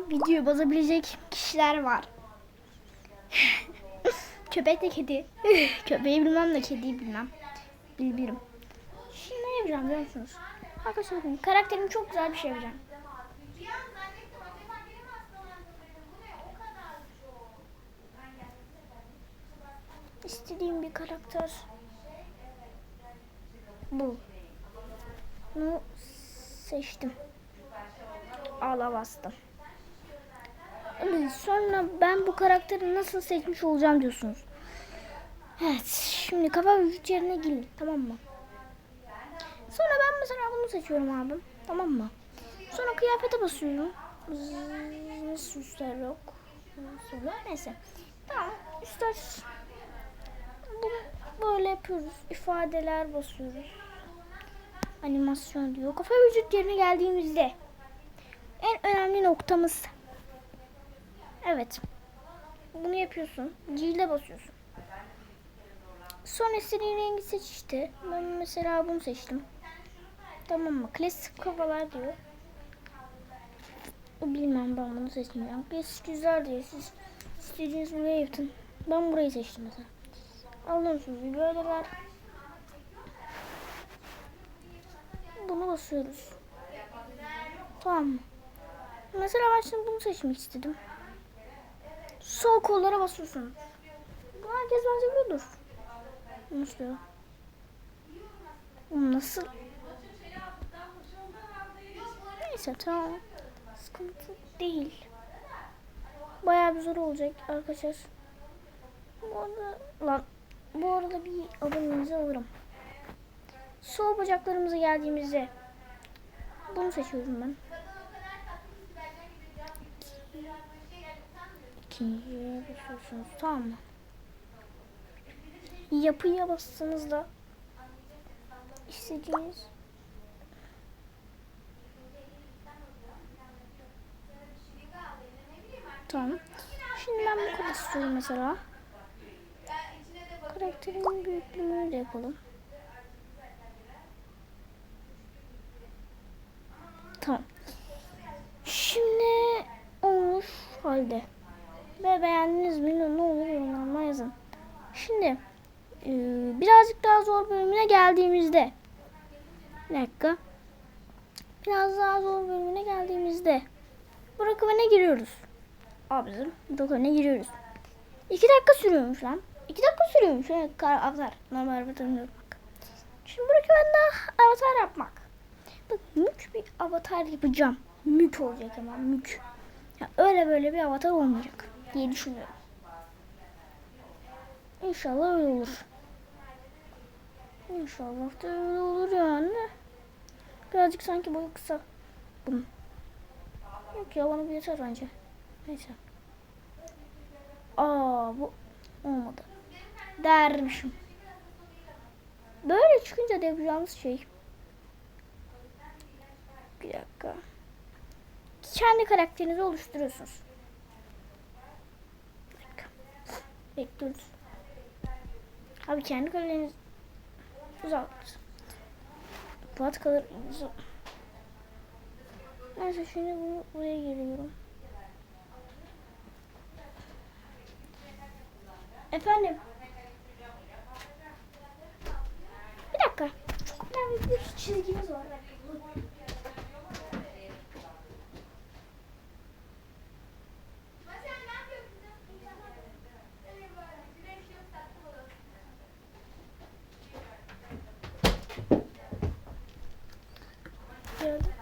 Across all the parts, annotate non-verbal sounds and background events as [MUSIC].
Videoyu bozabilecek kişiler var. [LAUGHS] Köpek de kedi. [LAUGHS] Köpeği bilmem de kediyi bilmem. Bilmiyorum. Şimdi ne yapacağım biliyor musunuz? Arkadaşlar bakın karakterim çok güzel bir şey yapacağım. İstediğim bir karakter. Bu. Bunu seçtim. Ağla bastım. Sonra ben bu karakteri nasıl seçmiş olacağım diyorsunuz. Evet. Şimdi kafa vücut yerine girin. Tamam mı? Sonra ben mesela bunu seçiyorum abi. Tamam mı? Sonra kıyafete basıyorum. Zzzz, Süsler yok. Sonra neyse. Tamam. Üstler bunu böyle yapıyoruz. İfadeler basıyoruz. Animasyon diyor. Kafa vücut yerine geldiğimizde en önemli noktamız. Evet. Bunu yapıyorsun. G ile basıyorsun. Sonra istediğin rengi seç işte. Ben mesela bunu seçtim. Tamam mı? Klasik kafalar diyor. Bilmem ben bunu seçmeyeceğim. Klasik güzel diyor. Siz istediğiniz buraya yapın. Ben burayı seçtim mesela. Anlıyorsunuz. Böyleler. Bunu basıyoruz. Tamam mı? Mesela ben şimdi bunu seçmek istedim. Sol kollara basıyorsunuz. Bunu herkes bence biliyordur. Nasıl ya? Nasıl? Neyse tamam. Sıkıntı değil. Bayağı bir zor olacak arkadaşlar. Bu arada, lan, bu arada bir abonenizi alırım. Sol bacaklarımıza geldiğimizde bunu seçiyorum ben. İkinciye basıyorsunuz tamam mı? Yapıya bastığınızda istediğiniz Tamam. Şimdi ben bu kadar istiyorum mesela. Karakterimin büyüklüğünü de yapalım. Tamam. Şimdi olmuş halde. Ve beğendiniz mi? Ne olur yorumlarına yazın. Şimdi e, birazcık daha zor bölümüne geldiğimizde bir dakika. Biraz daha zor bölümüne geldiğimizde bu rakibine giriyoruz. Abicim rakibine giriyoruz. İki dakika sürüyormuş lan. İki dakika sürüyormuş. Evet, kar avatar. Normal avatarını yapmak. Şimdi bu rakibinde avatar yapmak. Bak mük bir avatar yapacağım. Mük olacak ama mük. Ya öyle böyle bir avatar olmayacak diye düşünüyorum. İnşallah öyle olur. İnşallah da öyle olur yani. Birazcık sanki boyu kısa. Bunun. Yok ya bana bir yeter bence. Neyse. Aa bu olmadı. Dermişim. Böyle çıkınca da yapacağımız şey. Bir dakika. Kendi karakterinizi oluşturuyorsunuz. Bir dakika. Bekliyoruz. Abi kendi karakteriniz uzat. Bat kalır. Uzat. Neyse şimdi bunu buraya giriyorum. Efendim. Bir dakika. Çok önemli bir çizgimiz var. Geldim.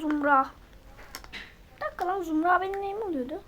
Zumra. Bir dakika lan Zumra benim neyim oluyordu?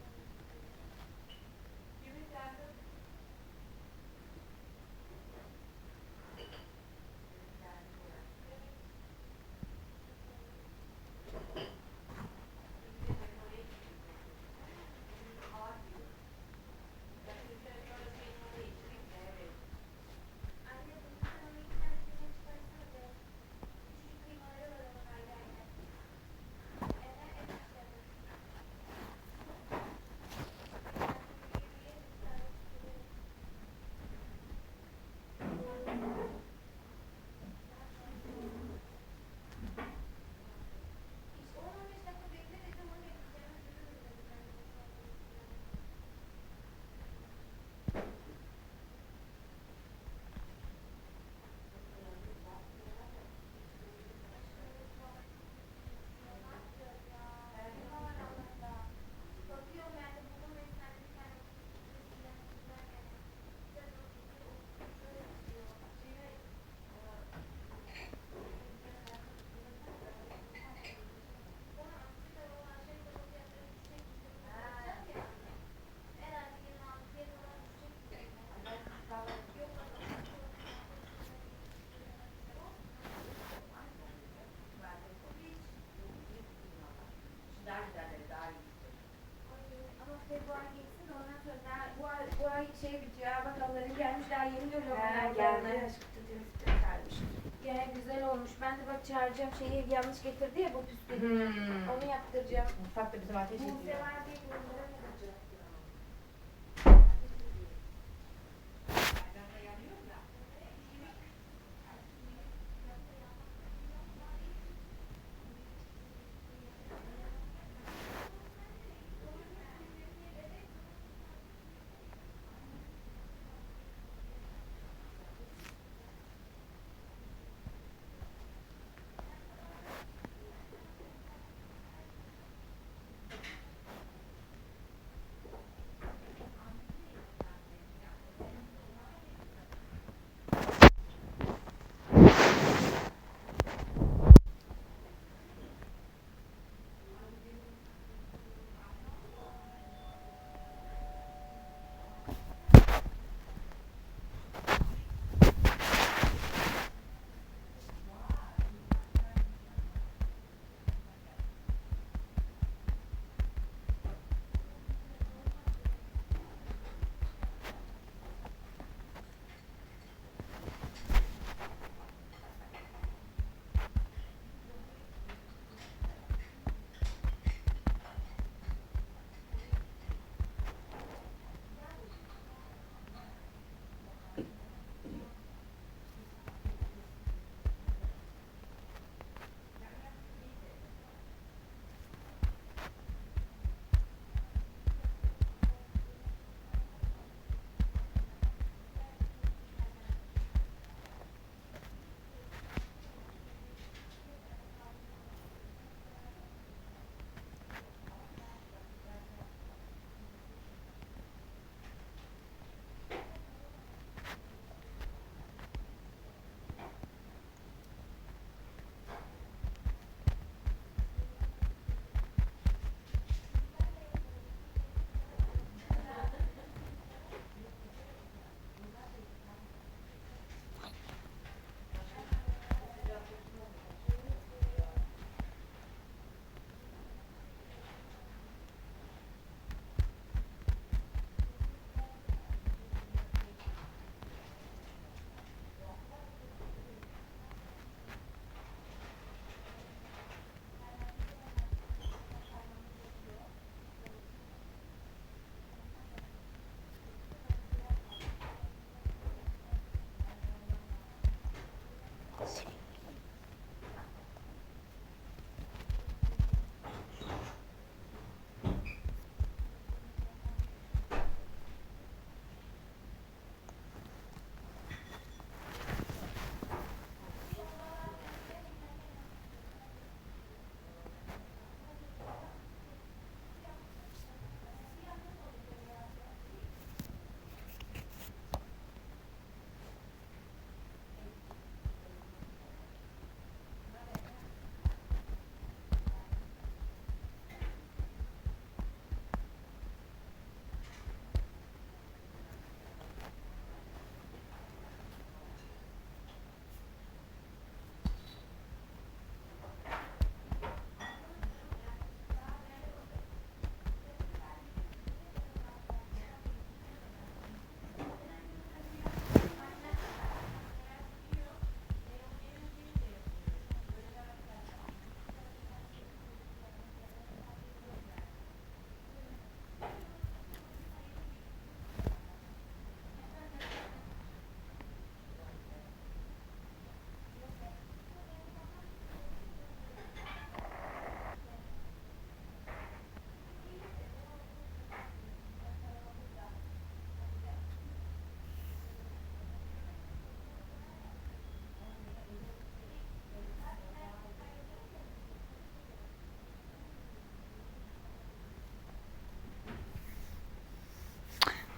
olmuş. Ben de bak çağıracağım şeyi yanlış getirdi ya bu püskülü. Hmm. Onu yaptıracağım. Mutfakta bizim ateş ediyor. sefer değil.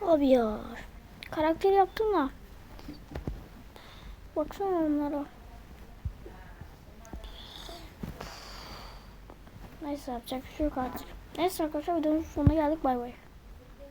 Abi ya. Karakter yaptım da. Baksana onlara. Neyse yapacak bir şey yok artık. Neyse arkadaşlar videonun sonuna geldik. Bay bay.